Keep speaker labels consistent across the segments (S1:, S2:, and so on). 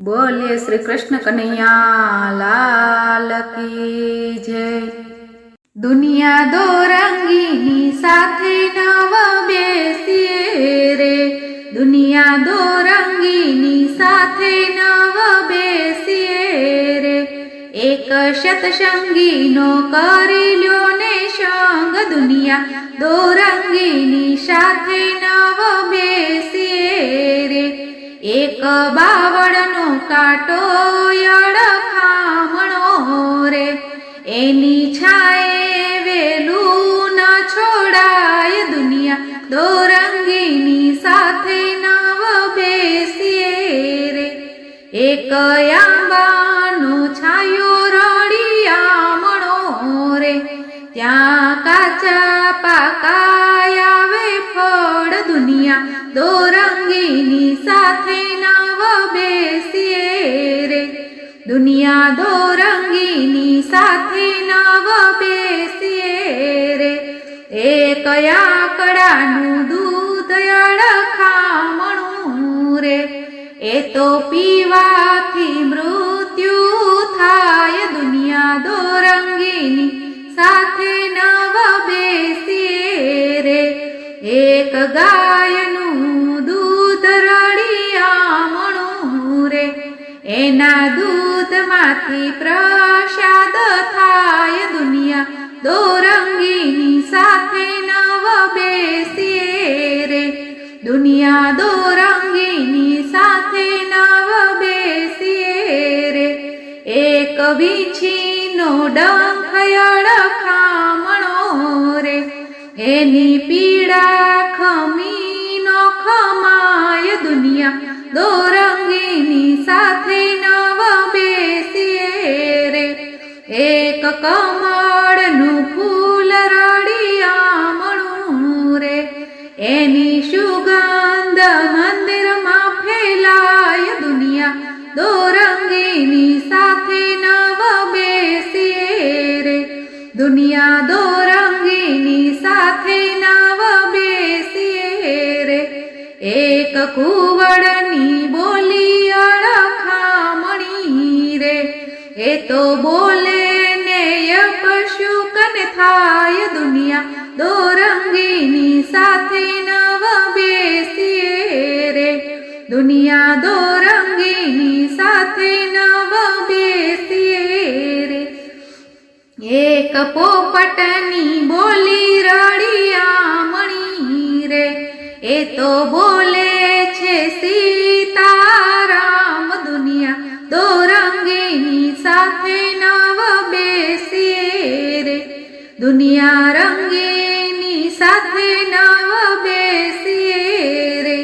S1: બોલીએ શ્રી કૃષ્ણ કનૈયા કી જય. દુનિયા દોરંગીની સાથે નવ બેસીએ રે. દુનિયા દોરંગીની સાથે નવ બેસીએ રે. એક શતસંગીનો કરી લ્યો ને સંગ. દુનિયા દોરંગીની સાથે નવ બેસીએ રે. એક બાવળનો કાંટો અડખામણો રે. એની છાએ વેલું ન છોડાય દુનિયા. દોરંગીની સાથે નવ બેસીએ રે. એક આંબાનો છાયો આમણો રે. ત્યાં કાચા ફળ દુનિયા દોરંગીની સાથે નવ બેસીએ રે. દુનિયા દોરંગીની સાથે નવ બેસીએ રે. એ કયા કડાનું દૂધ અડખામણું રે. એ તો પીવાથી મૃત્યુ થાય. દુનિયા દોરંગીની સાથે નવ બેસીએ રે. એક ગાયનું એના દૂધમાંથી પ્રસાદ થાય દુનિયા દોરંગીની સાથે નવ બેસીએ રે દુનિયા દોરંગીની સાથે નવ બેસીએ રે એક વીછીનો ડંખયળ ખામણો રે એની પીડા ખમીનો ખમાય દુનિયા દોરંગીની સાથે કમળનું ફૂલ રડિયામણું રે. એની સુગંધ મંદિરમાં ફેલાય દુનિયા. દોરંગીની સાથે નવ બેસીએ રે. દુનિયા દોરંગીની સાથે નવ બેસીએ રે. એક કુવડની બોલી અડખામણી રે. એ તો બોલે કન થાય દુનિયા. દોરંગીની સાથે નવ બેસીએ રે. દુનિયા દોરંગીની સાથે નવ બેસીએ રે. એક પોપટની બોલી રળિયામણી રે. એ તો બોલે છે સીતારામ દુનિયા રંગીની સાથે નવ બેસીએ રે.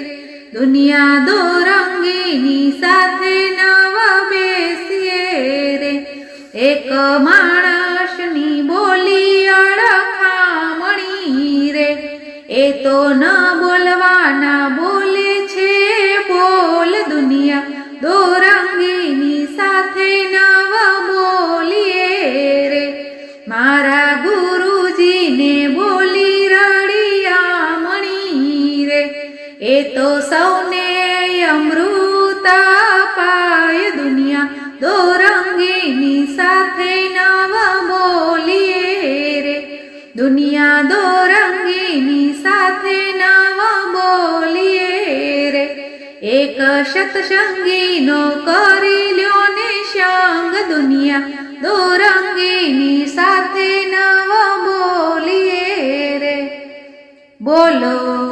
S1: દુનિયા દોરંગીની સાથે નવ બેસીએ રે. એક માણસની બોલી અડખામણી રે. એ તો ન તો સૌને અમૃત પાય દુનિયા. દોરંગીની સાથે નવ બોલીએ રે. દુનિયા દોરંગીની સાથે નવ બોલીએ રે. એક સતસંગીનો કરી લ્યો ને સંગ દુનિયા દોરંગીની સાથે નવ બોલીએ રે. બોલો